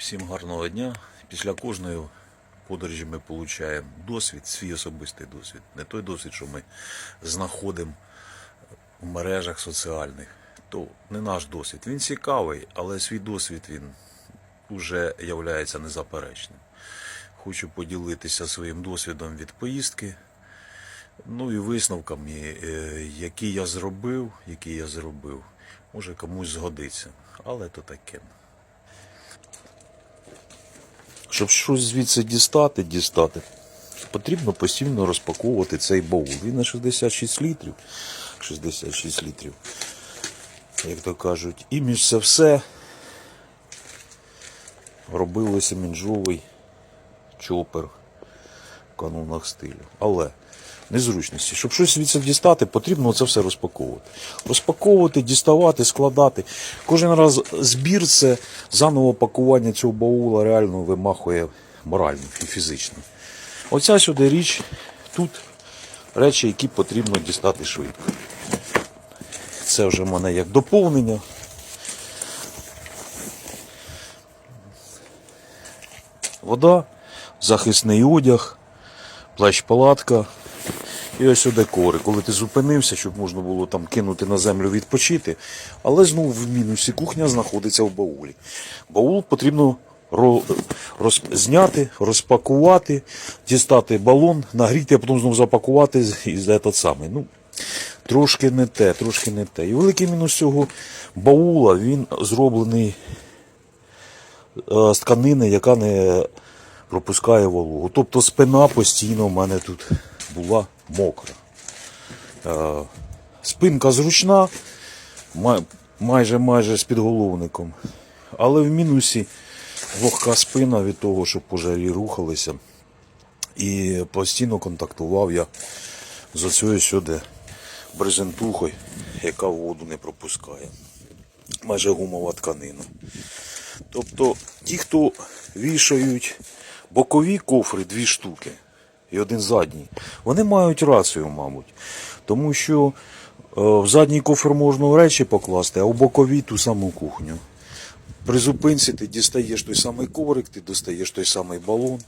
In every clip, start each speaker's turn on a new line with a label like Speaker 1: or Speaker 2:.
Speaker 1: Всім гарного дня. Після кожної подорожі ми отримуємо досвід, свій особистий досвід. Не той досвід, що ми знаходимо в мережах соціальних. То не наш досвід. Він цікавий, але свій досвід він вже являється незаперечним. Хочу поділитися своїм досвідом від поїздки. Ну і висновками, е, які я зробив, які я зробив. Може комусь згодиться, але то таке. Щоб щось звідси дістати, дістати, потрібно постійно розпаковувати цей баул. Він на 66 літрів. 66 літрів. Як то кажуть, і між це все робилося мінжовий чопер канонах стилю. Але незручності. Щоб щось звідси дістати, потрібно це все розпаковувати. Розпаковувати, діставати, складати. Кожен раз збір це заново пакування цього баула реально вимахує морально і фізично. Оця сюди річ, тут речі, які потрібно дістати швидко. Це вже в мене як доповнення. Вода, захисний одяг, плащ-палатка. І ось сюди кори. Коли ти зупинився, щоб можна було там кинути на землю відпочити. Але знову в мінусі кухня знаходиться в баулі. Баул потрібно роз... зняти, розпакувати, дістати балон, нагріти, а потім знову запакувати і этот самий. Ну, трошки не те, трошки не те. І великий мінус цього баула, він зроблений е, з тканини, яка не пропускає вологу. Тобто спина постійно в мене тут була мокра. Е, Спинка зручна, майже майже з підголовником. Але в мінусі вогка спина від того, що пожарі рухалися. І постійно контактував я з оцією сюди брезентухою, яка воду не пропускає. Майже гумова тканина. Тобто ті, хто вішають бокові кофри, дві штуки і один задній, вони мають рацію, мабуть. Тому що е, в задній кофр можна речі покласти, а в боковій ту саму кухню. При зупинці ти дістаєш той самий коврик, ти достаєш той самий балон,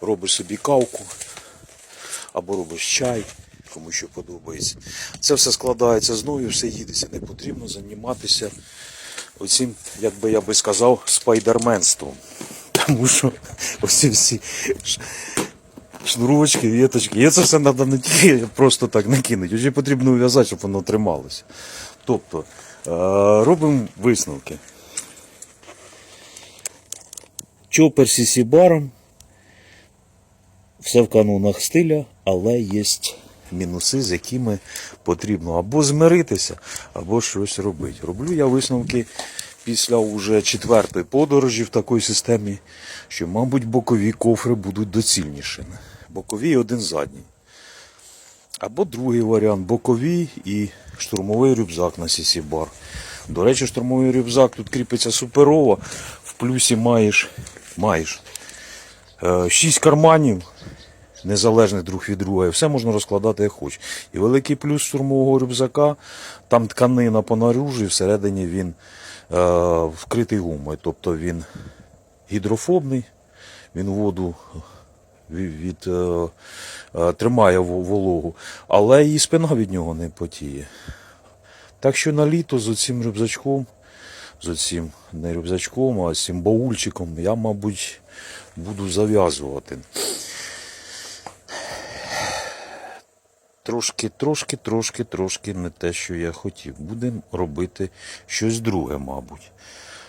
Speaker 1: робиш собі кавку або робиш чай, кому що подобається. Це все складається знову, все їдеться. Не потрібно займатися оцим, як би я би сказав, спайдерменством. Тому що оці всі шнурочки, віточки. І це все треба не тільки просто так накинути. Вже потрібно ув'язати, щоб воно трималося. Тобто е, робимо висновки. Чопер сісі баром. Все в канонах стиля, але є мінуси, з якими потрібно або змиритися, або щось робити. Роблю я висновки після уже четвертої подорожі в такій системі, що, мабуть, бокові кофри будуть доцільнішими. Бокові і один задній. Або другий варіант боковий і штурмовий рюкзак на сісі бар. До речі, штурмовий рюкзак тут кріпиться суперово. В плюсі маєш, маєш е, шість карманів, незалежних друг від друга, і все можна розкладати як хоч. І великий плюс штурмового рюкзака, там тканина по наружі, всередині він е, вкритий гумою. Тобто він гідрофобний, він воду від, е, е, тримає вологу, але і спина від нього не потіє. Так що на літо з оцим рюкзачком, з оцим не рюкзачком, а з цим баульчиком я, мабуть, буду зав'язувати. Трошки, трошки, трошки, трошки не те, що я хотів. Будемо робити щось друге, мабуть.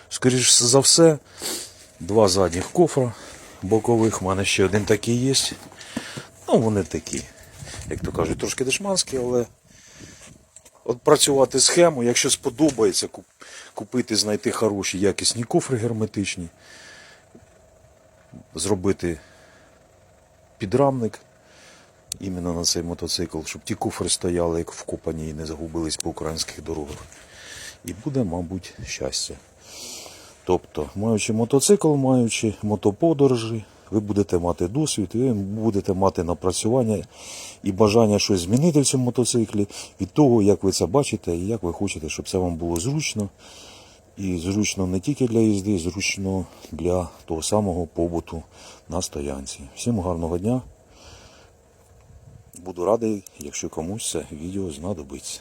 Speaker 1: Скоріше за все, два задніх кофра бокових. У мене ще один такий є. Ну, вони такі, як то кажуть, трошки дешманські, але от працювати схему, якщо сподобається купити, знайти хороші якісні кофри герметичні, зробити підрамник іменно на цей мотоцикл, щоб ті кофри стояли як вкопані і не загубились по українських дорогах. І буде, мабуть, щастя. Тобто, маючи мотоцикл, маючи мотоподорожі, ви будете мати досвід, ви будете мати напрацювання і бажання щось змінити в цьому мотоциклі від того, як ви це бачите і як ви хочете, щоб це вам було зручно І зручно не тільки для їзди, зручно для того самого побуту на стоянці. Всім гарного дня. Буду радий, якщо комусь це відео знадобиться.